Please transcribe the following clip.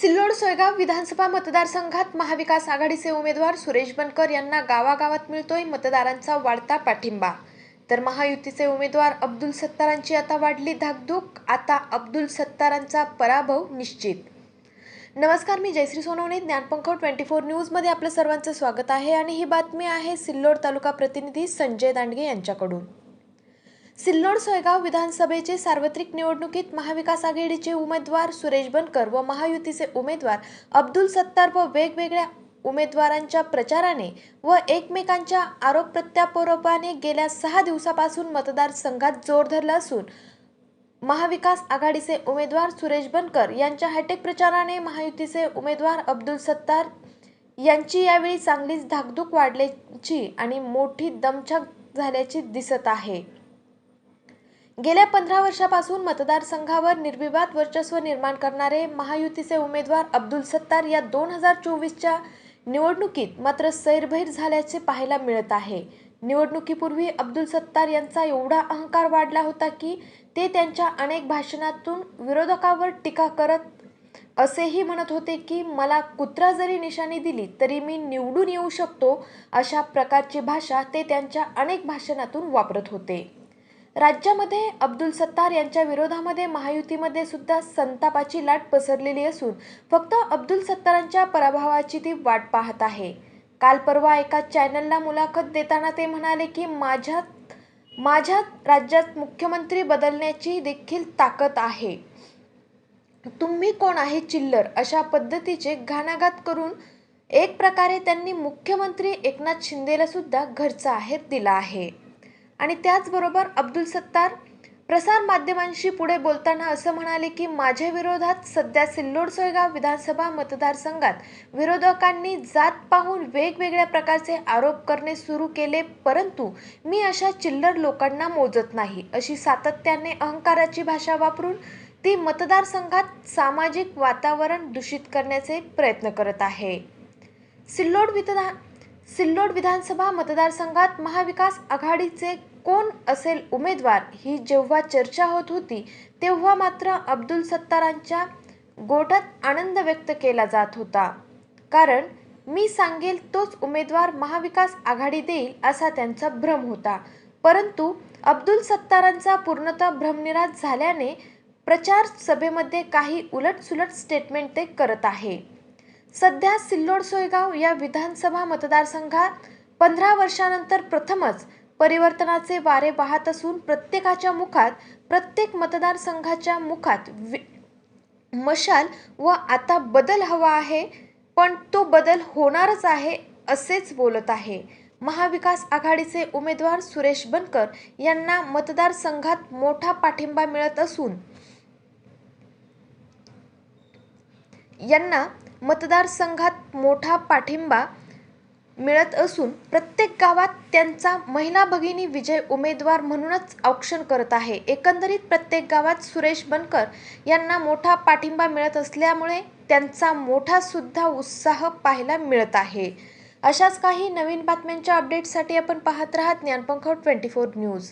सिल्लोड सोयगाव विधानसभा मतदारसंघात महाविकास आघाडीचे उमेदवार सुरेश बनकर यांना गावागावात मिळतोय मतदारांचा वाढता पाठिंबा. तर महायुतीचे उमेदवार अब्दुल सत्तारांची आता वाढली धाकधूक आता अब्दुल सत्तारांचा पराभव निश्चित. नमस्कार मी जयश्री सोनवणे ज्ञानपंख ट्वेंटी फोर न्यूजमध्ये आपलं सर्वांचं स्वागत आहे आणि ही बातमी आहे सिल्लोड तालुका प्रतिनिधी संजय दांडगे यांच्याकडून. सिल्लोड सोयगाव विधानसभेचे सार्वत्रिक निवडणुकीत महाविकास आघाडीचे उमेदवार सुरेश बनकर व महायुतीचे उमेदवार अब्दुल सत्तार व वेगवेगळ्या उमेदवारांच्या प्रचाराने व एकमेकांच्या आरोप प्रत्यारोपाने गेल्या सहा दिवसापासून मतदारसंघात जोर धरला असून महाविकास आघाडीचे उमेदवार सुरेश बनकर यांच्या हॅटेक प्रचाराने महायुतीचे उमेदवार अब्दुल सत्तार यांची यावेळी चांगलीच धाकधूक वाढल्याची आणि मोठी दमछाक झाल्याची दिसत आहे. गेल्या पंधरा वर्षापासून मतदारसंघावर निर्विवाद वर्चस्व निर्माण करणारे महायुतीचे उमेदवार अब्दुल सत्तार या दोन हजार चोवीसच्या निवडणुकीत मात्र सैरभैर झाल्याचे पाहायला मिळत आहे. निवडणुकीपूर्वी अब्दुल सत्तार यांचा एवढा अहंकार वाढला होता की ते त्यांच्या अनेक भाषणातून विरोधकावर टीका करत असेही म्हणत होते की मला कुत्रा जरी निशाणी दिली तरी मी निवडून येऊ शकतो अशा प्रकारची भाषा ते त्यांच्या अनेक भाषणातून वापरत होते. राज्यामध्ये अब्दुल सत्तार यांच्या विरोधामध्ये महायुतीमध्ये सुद्धा संतापाची लाट पसरलेली असून फक्त अब्दुल सत्तारांच्या पराभवाची ती वाट पाहत आहे. काल परवा एका चॅनलला मुलाखत देताना ते म्हणाले की माझ्यात माझ्यात राज्यात मुख्यमंत्री बदलण्याची देखील ताकद आहे. तुम्ही कोण आहे चिल्लर? अशा पद्धतीचे घाणाघात करून एक प्रकारे त्यांनी मुख्यमंत्री एकनाथ शिंदेला सुद्धा घरचा आहेर दिला आहे. आणि त्याचबरोबर अब्दुल सत्तार प्रसार माध्यमांशी पुढे बोलताना असं म्हणाले की माझ्या विरोधात सध्या सिल्लोड सोयगाव विधानसभा मतदारसंघात विरोधकांनी जात पाहून वेगवेगळ्या प्रकारचे आरोप करणे सुरू केले परंतु मी अशा चिल्लर लोकांना मोजत नाही अशी सातत्याने अहंकाराची भाषा वापरून ती मतदारसंघात सामाजिक वातावरण दूषित करण्याचे प्रयत्न करत आहे. सिल्लोड विधान सिल्लोड विधानसभा मतदारसंघात महाविकास आघाडीचे कोण असेल उमेदवार ही जेव्हा चर्चा होत होती तेव्हा मात्र अब्दुल सत्तारांच्या गोटात आनंद व्यक्त केला जात होता. कारण मी सांगेल तोच उमेदवार महाविकास आघाडी देईल असा त्यांचा भ्रम होता. परंतु अब्दुल सत्तारांचा पूर्णतः भ्रमनिराश झाल्याने प्रचार सभेमध्ये काही उलटसुलट स्टेटमेंट ते करत आहे. सध्या सिल्लोड सोयगाव या विधानसभा मतदारसंघात पंधरा वर्षानंतर प्रथमच परिवर्तनाचे वारे वाहत असून प्रत्येकाच्या मुखात प्रत्येक मतदारसंघाच्या मुखात मशाल व आता बदल हवा आहे पण तो बदल होणारच आहे असेच बोलत आहे. महाविकास आघाडीचे उमेदवार सुरेश बनकर यांना मतदारसंघात मोठा पाठिंबा मिळत असून यांना मतदारसंघात मोठा पाठिंबा मिळत असून प्रत्येक गावात त्यांचा महिला भगिनी विजय उमेदवार म्हणूनच औक्षण करत आहे. एकंदरीत प्रत्येक गावात सुरेश बनकर यांना मोठा पाठिंबा मिळत असल्यामुळे त्यांचा मोठा सुद्धा उत्साह पाहायला मिळत आहे. अशाच काही नवीन बातम्यांच्या अपडेटसाठी आपण पाहत राहा ज्ञानपंख ट्वेंटी फोर न्यूज